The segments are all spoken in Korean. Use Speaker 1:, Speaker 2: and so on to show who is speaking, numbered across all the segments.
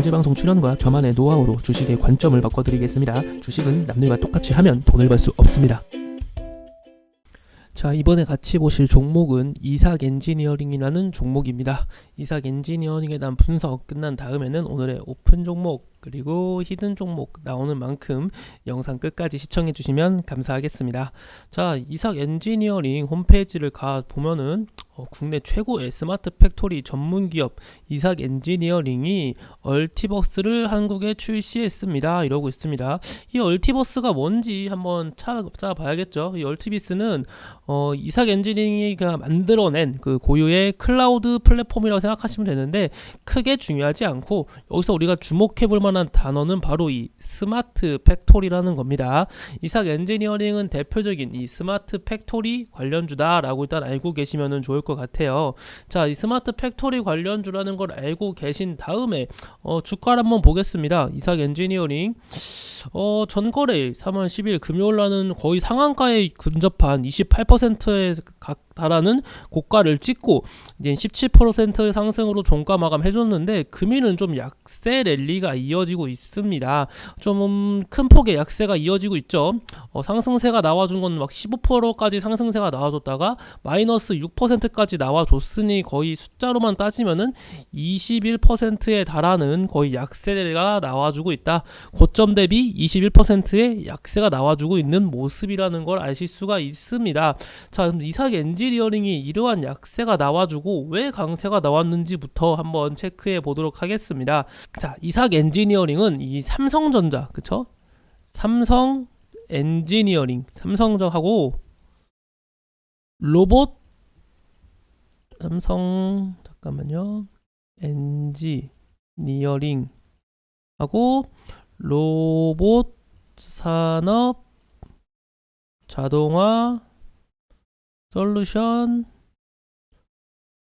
Speaker 1: 공개방송 출연과 저만의 노하우로 주식의 관점을 바꿔드리겠습니다. 주식은 남들과 똑같이 하면 돈을 벌 수 없습니다. 자 이번에 같이 보실 종목은 이삭 엔지니어링이라는 종목입니다. 이삭 엔지니어링에 대한 분석 끝난 다음에는 오늘의 오픈 종목 그리고 히든 종목 나오는 만큼 영상 끝까지 시청해 주시면 감사하겠습니다. 자 이삭 엔지니어링 홈페이지를 가 보면은 어, 국내 최고의 스마트 팩토리 전문 기업 이삭 엔지니어링이 얼티버스를 한국에 출시했습니다. 이러고 있습니다. 이 얼티버스가 뭔지 한번 찾아봐야겠죠. 이 얼티비스는 어, 이삭 엔지니어링이 그 만들어낸 그 고유의 클라우드 플랫폼이라고 생각하시면 되는데 크게 중요하지 않고 여기서 우리가 주목해 볼 만한 단어는 바로 이 스마트 팩토리라는 겁니다. 이삭 엔지니어링은 대표적인 이 스마트 팩토리 관련주다라고 일단 알고 계시면 좋을 것 같아요. 자, 이 스마트 팩토리 관련주라는 걸 알고 계신 다음에 어, 주가를 한번 보겠습니다. 이삭 엔지니어링 어, 전거래 3월 10일 금요일 날은 거의 상한가에 근접한 28%에 달하는 고가를 찍고 이제 17% 상승으로 종가 마감 해줬는데 금일은 좀 약세 랠리가 이어지고 있습니다. 좀 큰 폭의 약세가 이어지고 있죠. 어, 상승세가 나와준 건 막 15%까지 상승세가 나와줬다가 마이너스 6%까지 나와줬으니 거의 숫자로만 따지면은 21%에 달하는 거의 약세가 나와주고 있다. 고점 대비 21%의 약세가 나와주고 있는 모습이라는 걸 아실 수가 있습니다. 자, 이삭 엔 지니어링이 이러한 약세가 나와주고 왜 강세가 나왔는지부터 한번 체크해 보도록 하겠습니다. 자, 이삭 엔지니어링은 이 삼성전자, 그쵸? 삼성 엔지니어링, 삼성전하고 로봇 삼성 잠깐만요. 엔지니어링 하고 로봇 산업 자동화 솔루션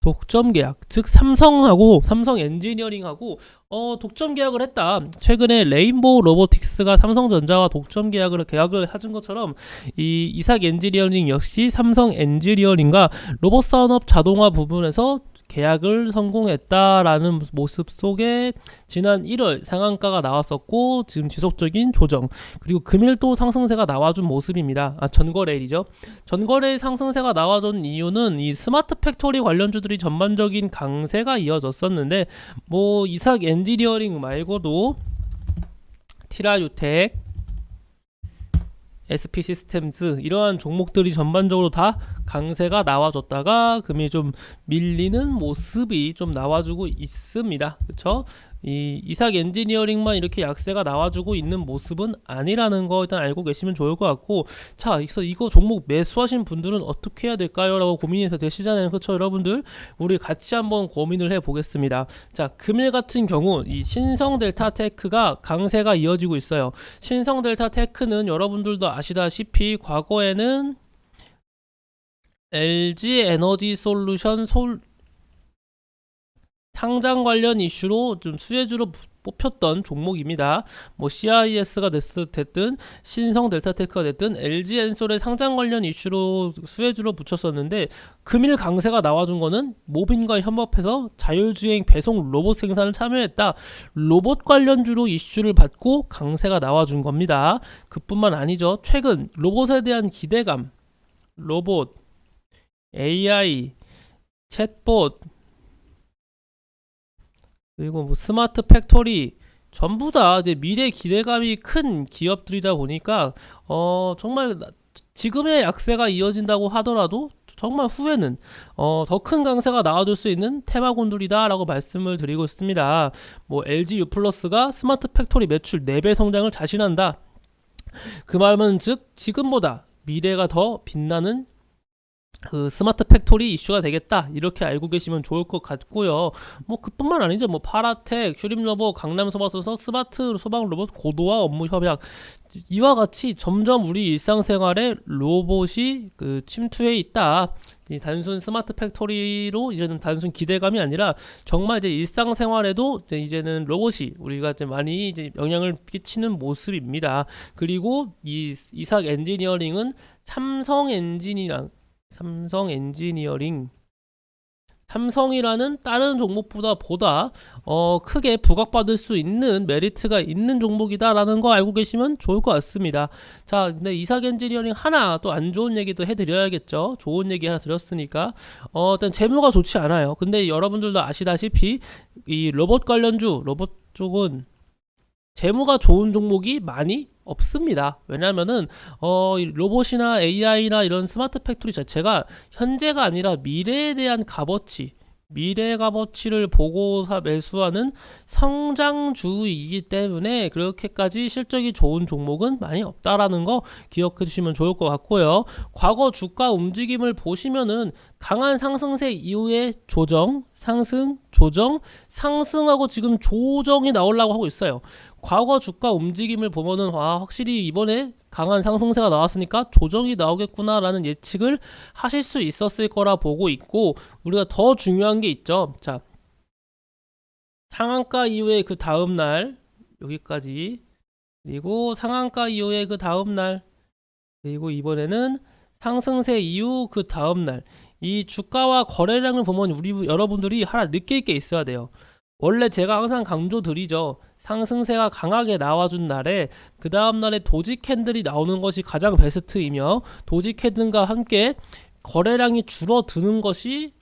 Speaker 1: 독점 계약. 즉 삼성하고 삼성 엔지니어링하고 어 독점 계약을 했다. 최근에 레인보우 로보틱스가 삼성전자와 독점 계약을 계약을 해준 것처럼 이 이삭 엔지니어링 역시 삼성 엔지니어링과 로봇 산업 자동화 부분에서 계약을 성공했다라는 모습 속에 지난 1월 상한가가 나왔었고 지금 지속적인 조정 그리고 금일 또 상승세가 나와준 모습입니다. 아 전거래일이죠. 전거래 상승세가 나와준 이유는 이 스마트 팩토리 관련주들이 전반적인 강세가 이어졌었는데 뭐 이삭 엔지니어링 말고도 티라유텍 SP 시스템즈 이러한 종목들이 전반적으로 다 강세가 나와줬다가 금이 좀 밀리는 모습이 좀 나와주고 있습니다. 그렇죠? 이 이삭 엔지니어링만 이렇게 약세가 나와주고 있는 모습은 아니라는 거 일단 알고 계시면 좋을 것 같고 자 그래서 이거 종목 매수하신 분들은 어떻게 해야 될까요? 라고 고민이 되시잖아요 그렇죠 여러분들 우리 같이 한번 고민을 해 보겠습니다 자 금일 같은 경우 이 신성 델타 테크가 강세가 이어지고 있어요 신성 델타 테크는 여러분들도 아시다시피 과거에는 LG 에너지 솔루션 솔 상장 관련 이슈로 좀 수혜주로 뽑혔던 종목입니다. 뭐 CIS가 됐든 신성 델타테크가 됐든 LG 엔솔의 상장 관련 이슈로 수혜주로 붙였었는데 금일 강세가 나와준 거는 모빈과 협업해서 자율주행 배송 로봇 생산을 참여했다. 로봇 관련주로 이슈를 받고 강세가 나와준 겁니다. 그뿐만 아니죠. 최근 로봇에 대한 기대감, 로봇, AI, 챗봇 그리고 뭐 스마트 팩토리 전부 다 이제 미래 기대감이 큰 기업들이다 보니까 어 정말 지금의 약세가 이어진다고 하더라도 정말 후에는 어, 더 큰 강세가 나와줄 수 있는 테마군들이다라고 말씀을 드리고 있습니다. 뭐 LG U 플러스가 스마트 팩토리 매출 4배 성장을 자신한다. 그 말은 즉 지금보다 미래가 더 빛나는 그 스마트 팩토리 이슈가 되겠다 이렇게 알고 계시면 좋을 것 같고요. 뭐 그뿐만 아니죠. 뭐 파라텍, 슈림러버, 강남 소바서서 스마트 소방 로봇 고도화 업무 협약 이와 같이 점점 우리 일상생활에 로봇이 그 침투해 있다. 이 단순 스마트 팩토리로 이제는 단순 기대감이 아니라 정말 이제 일상생활에도 이제 이제는 로봇이 우리가 이제 많이 이제 영향을 끼치는 모습입니다. 그리고 이 이삭 엔지니어링은 삼성 엔진이랑 삼성 엔지니어링 삼성이라는 다른 종목보다 보다 어, 크게 부각받을 수 있는 메리트가 있는 종목이다라는 거 알고 계시면 좋을 것 같습니다. 자, 근데 이삭 엔지니어링 하나 또 안 좋은 얘기도 해드려야겠죠. 좋은 얘기 하나 드렸으니까 어, 일단 재무가 좋지 않아요. 근데 여러분들도 아시다시피 이 로봇 관련주 로봇 쪽은 재무가 좋은 종목이 많이 없습니다. 왜냐면은 어, 이 로봇이나 AI나 이런 스마트 팩토리 자체가 현재가 아니라 미래에 대한 값어치, 미래 값어치를 보고 사- 매수하는 성장주이기 때문에 그렇게까지 실적이 좋은 종목은 많이 없다라는 거 기억해 주시면 좋을 것 같고요. 과거 주가 움직임을 보시면은 강한 상승세 이후에 조정, 상승, 조정, 상승하고 지금 조정이 나오려고 하고 있어요. 과거 주가 움직임을 보면은 와 확실히 이번에 강한 상승세가 나왔으니까 조정이 나오겠구나라는 예측을 하실 수 있었을 거라 보고 있고 우리가 더 중요한 게 있죠. 자 상한가 이후에 그 다음 날 여기까지 그리고 상한가 이후에 그 다음 날 그리고 이번에는 상승세 이후 그 다음 날 이 주가와 거래량을 보면 우리 여러분들이 하나 느낄 게 있어야 돼요. 원래 제가 항상 강조드리죠. 상승세가 강하게 나와준 날에 그 다음 날에 도지 캔들이 나오는 것이 가장 베스트이며 도지 캔들과 함께 거래량이 줄어드는 것이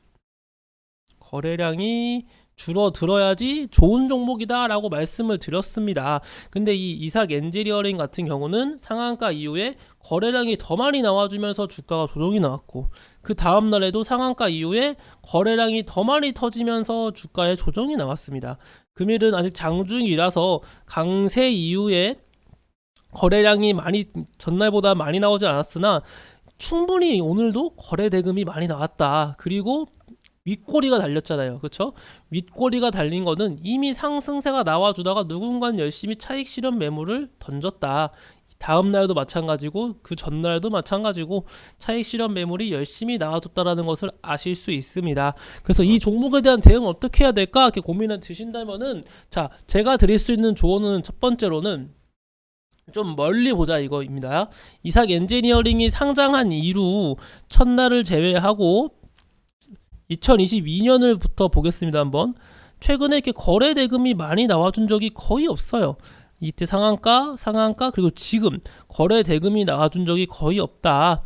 Speaker 1: 거래량이 줄어들어야지 좋은 종목이다라고 말씀을 드렸습니다. 근데 이 이삭 엔지니어링 같은 경우는 상한가 이후에 거래량이 더 많이 나와주면서 주가가 조정이 나왔고 그 다음 날에도 상한가 이후에 거래량이 더 많이 터지면서 주가에 조정이 나왔습니다. 금일은 아직 장중이라서 강세 이후에 거래량이 많이 전날보다 많이 나오지 않았으나 충분히 오늘도 거래 대금이 많이 나왔다. 그리고 윗꼬리가 달렸잖아요. 그렇죠? 윗꼬리가 달린 거는 이미 상승세가 나와주다가 누군가는 열심히 차익 실현 매물을 던졌다. 다음 날도 마찬가지고 그 전날도 마찬가지고 차익 실현 매물이 열심히 나와줬다라는 것을 아실 수 있습니다. 그래서 이 종목에 대한 대응 어떻게 해야 될까 이렇게 고민을 드신다면은 자 제가 드릴 수 있는 조언은 첫 번째로는 좀 멀리 보자 이거입니다. 이삭 엔지니어링이 상장한 이후 첫날을 제외하고 2022년을부터 보겠습니다 한번 최근에 이렇게 거래 대금이 많이 나와준 적이 거의 없어요. 이때 상한가, 상한가 그리고 지금 거래 대금이 나와준 적이 거의 없다.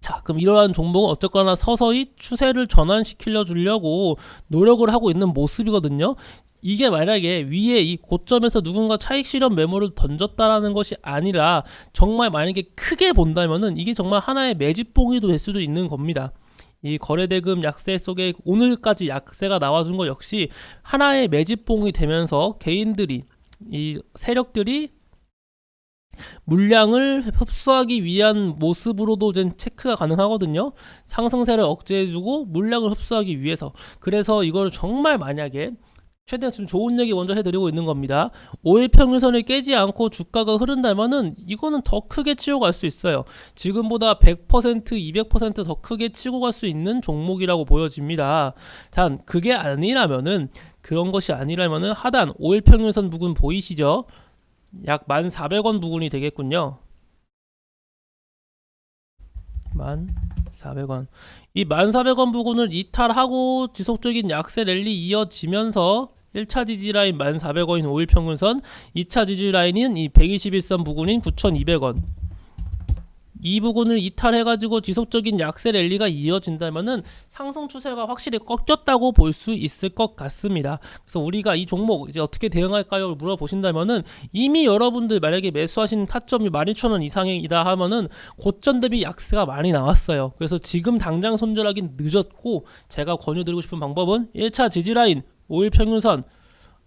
Speaker 1: 자, 그럼 이러한 종목은 어쨌거나 서서히 추세를 전환시키려 주려고 노력을 하고 있는 모습이거든요. 이게 만약에 위에 이 고점에서 누군가 차익 실현 매물을 던졌다라는 것이 아니라 정말 만약에 크게 본다면은 이게 정말 하나의 매집봉이 될 수도 있는 겁니다. 이 거래대금 약세 속에 오늘까지 약세가 나와준 것 역시 하나의 매집봉이 되면서 개인들이 이 세력들이 물량을 흡수하기 위한 모습으로도 이제 체크가 가능하거든요. 상승세를 억제해주고 물량을 흡수하기 위해서. 그래서 이걸 정말 만약에 최대한 지금 좋은 얘기 먼저 해드리고 있는 겁니다. 5일 평균선을 깨지 않고 주가가 흐른다면은 이거는 더 크게 치고 갈 수 있어요. 지금보다 100% 200%더 크게 치고 갈 수 있는 종목이라고 보여집니다. 단 그게 아니라면은 그런 것이 아니라면은 하단 5일 평균선 부근 보이시죠? 약 1,400원 부근이 되겠군요. 1,400원. 이 1,400원 부근을 이탈하고 지속적인 약세 랠리 이어지면서 1차 지지 라인 1,400원인 5일 평균선, 2차 지지 라인인 이 121선 부근인 9,200원. 이 부분을 이탈해가지고 지속적인 약세 랠리가 이어진다면은 상승 추세가 확실히 꺾였다고 볼 수 있을 것 같습니다. 그래서 우리가 이 종목 이제 어떻게 대응할까요? 물어보신다면은 이미 여러분들 만약에 매수하신 타점이 12,000원 이상이다 하면은 고점 대비 약세가 많이 나왔어요. 그래서 지금 당장 손절하긴 늦었고 제가 권유드리고 싶은 방법은 1차 지지 라인 5일 평균선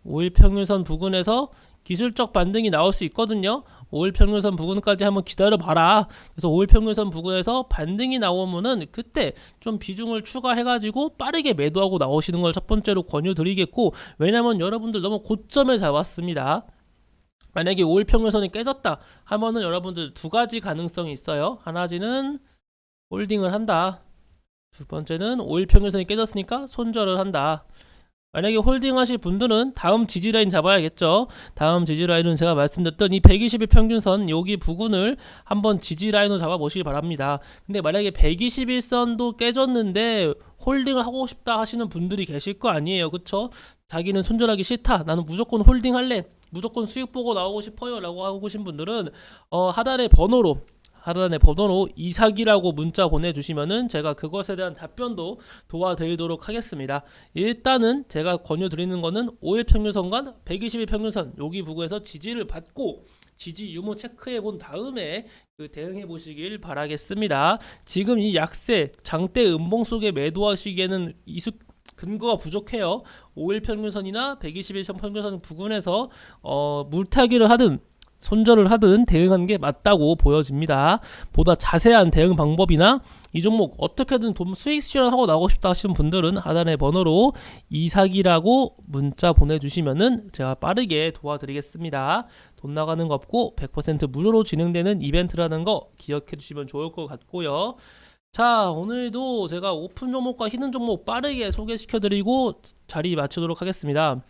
Speaker 1: 5일 평균선 부근에서 기술적 반등이 나올 수 있거든요. 5일 평균선 부근까지 한번 기다려 봐라. 그래서 5일 평균선 부근에서 반등이 나오면은 그때 좀 비중을 추가해 가지고 빠르게 매도하고 나오시는 걸 첫 번째로 권유드리겠고 왜냐면 여러분들 너무 고점을 잡았습니다. 만약에 5일 평균선이 깨졌다 하면은 여러분들 두 가지 가능성이 있어요. 하나는 홀딩을 한다. 두 번째는 5일 평균선이 깨졌으니까 손절을 한다. 만약에 홀딩 하실 분들은 다음 지지 라인 잡아야겠죠. 다음 지지 라인은 제가 말씀드렸던 이 120일 평균선 여기 부근을 한번 지지 라인으로 잡아 보시기 바랍니다. 근데 만약에 121선도 깨졌는데 홀딩을 하고 싶다 하시는 분들이 계실 거 아니에요. 그쵸? 자기는 손절하기 싫다. 나는 무조건 홀딩 할래. 무조건 수익 보고 나오고 싶어요. 라고 하고 계신 분들은 어, 하단의 번호로 하단의 번호로 이삭이라고 문자 보내주시면은 제가 그것에 대한 답변도 도와드리도록 하겠습니다. 일단은 제가 권유드리는 거는 5일 평균선과 120일 평균선 여기 부근에서 지지를 받고 지지 유무 체크해 본 다음에 그 대응해 보시길 바라겠습니다. 지금 이 약세 장대 음봉 속에 매도하시기에는 이숙 근거가 부족해요. 5일 평균선이나 121선 평균선 부근에서 어, 물타기를 하든 손절을 하든 대응하는 게 맞다고 보여집니다. 보다 자세한 대응 방법이나 이 종목 어떻게든 돈 수익 실현하고 나오고 싶다 하시는 분들은 하단의 번호로 이삭이라고 문자 보내주시면은 제가 빠르게 도와드리겠습니다. 돈 나가는 거 없고 100% 무료로 진행되는 이벤트라는 거 기억해 주시면 좋을 것 같고요. 자, 오늘도 제가 오픈 종목과 히든 종목 빠르게 소개시켜 드리고 자리 맞추도록 하겠습니다.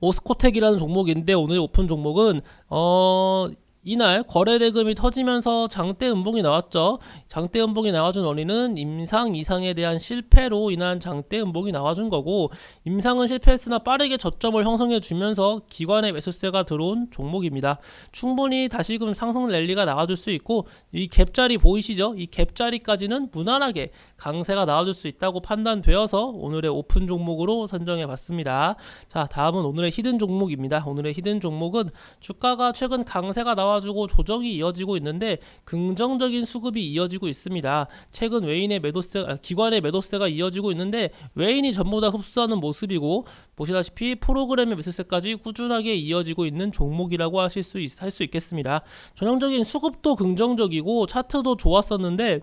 Speaker 1: 오스코텍이라는 종목인데 오늘 오픈 종목은 어 이날 거래 대금이 터지면서 장대 음봉이 나왔죠. 장대 음봉이 나와준 원인은 임상 이상에 대한 실패로 인한 장대 음봉이 나와준 거고 임상은 실패했으나 빠르게 저점을 형성해 주면서 기관의 매수세가 들어온 종목입니다. 충분히 다시금 상승 랠리가 나와줄 수 있고 이 갭자리 보이시죠? 이 갭자리까지는 무난하게 강세가 나와줄 수 있다고 판단되어서 오늘의 오픈 종목으로 선정해 봤습니다. 자, 다음은 오늘의 히든 종목입니다. 오늘의 히든 종목은 주가가 최근 강세가 나와 주고 조정이 이어지고 있는데 긍정적인 수급이 이어지고 있습니다. 최근 외인의 매도세, 아, 기관의 매도세가 이어지고 있는데 외인이 전부 다 흡수하는 모습이고 보시다시피 프로그램의 매수세까지 꾸준하게 이어지고 있는 종목이라고 하실 수 있, 할 수 있겠습니다. 전형적인 수급도 긍정적이고 차트도 좋았었는데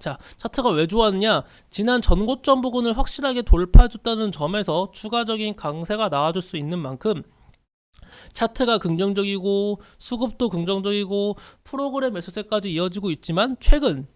Speaker 1: 자, 차트가 왜 좋았냐? 지난 전고점 부근을 확실하게 돌파해줬다는 점에서 추가적인 강세가 나와줄 수 있는 만큼 차트가 긍정적이고 수급도 긍정적이고 프로그램 매수세까지 이어지고 있지만 최근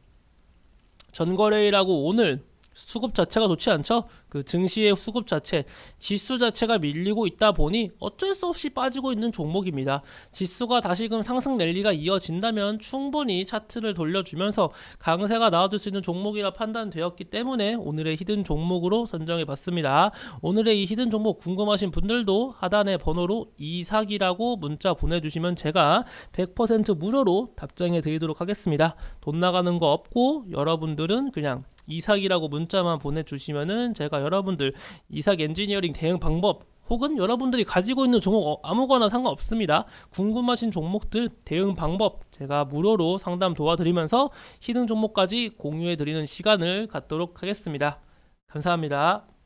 Speaker 1: 전거래일하고 오늘 수급 자체가 좋지 않죠? 그 증시의 수급 자체, 지수 자체가 밀리고 있다 보니 어쩔 수 없이 빠지고 있는 종목입니다. 지수가 다시금 상승 랠리가 이어진다면 충분히 차트를 돌려주면서 강세가 나와줄 수 있는 종목이라 판단되었기 때문에 오늘의 히든 종목으로 선정해 봤습니다. 오늘의 이 히든 종목 궁금하신 분들도 하단의 번호로 이삭이라고 문자 보내주시면 제가 100% 무료로 답장해 드리도록 하겠습니다. 돈 나가는 거 없고 여러분들은 그냥 이삭이라고 문자만 보내주시면은 제가 여러분들 이삭 엔지니어링 대응 방법 혹은 여러분들이 가지고 있는 종목 어, 아무거나 상관없습니다. 궁금하신 종목들 대응 방법 제가 무료로 상담 도와드리면서 히든 종목까지 공유해 드리는 시간을 갖도록 하겠습니다. 감사합니다.